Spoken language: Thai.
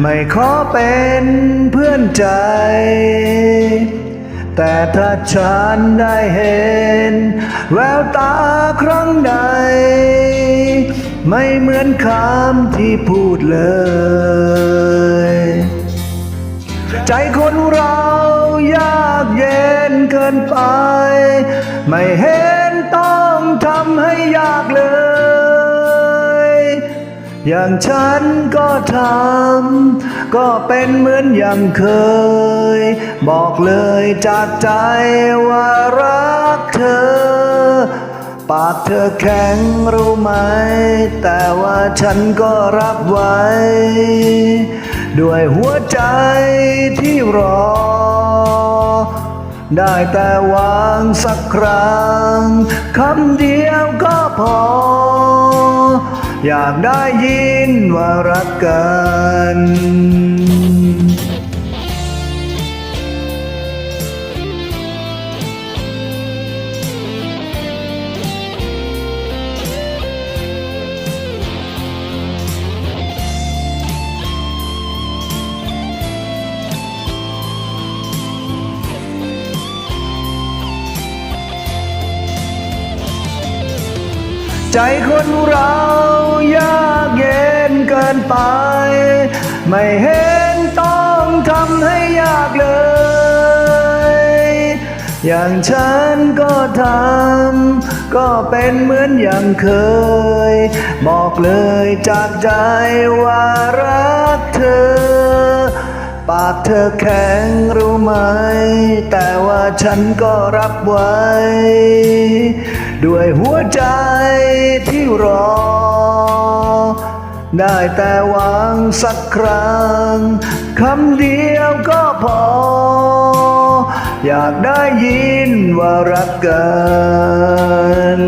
ไม่ขอเป็นเพื่อนใจ แต่ถ้าฉันได้เห็น แววตาครั้งใด ไม่เหมือนคำที่พูดเลย ใจคนเรายากเย็นเกินไป ไม่เห็นต้องทำให้ยากเลย อย่างฉันก็ทำ ก็เป็นเหมือนอย่างเคย บอกเลยจากใจว่ารักเธอ ปากเธอแข็งรู้ไหม แต่ว่าฉันก็รับไว้ ด้วยหัวใจที่รอ ได้แต่วางสักครั้งคำเดียวก็พอ อยากได้ยินว่ารักกัน ใจคนเรายากเย็นเกินไป ไม่เห็นต้องทำให้ยากเลย อย่างฉันก็ทำก็เป็นเหมือนอย่างเคย บอกเลยจากใจว่ารักเธอ ปากเธอแข็งรู้ไหม แต่ว่าฉันก็รับไว้ ด้วยหัวใจ รอ ได้แต่หวังสักครั้งคำเดียวก็พอ อยากได้ยินว่ารักกัน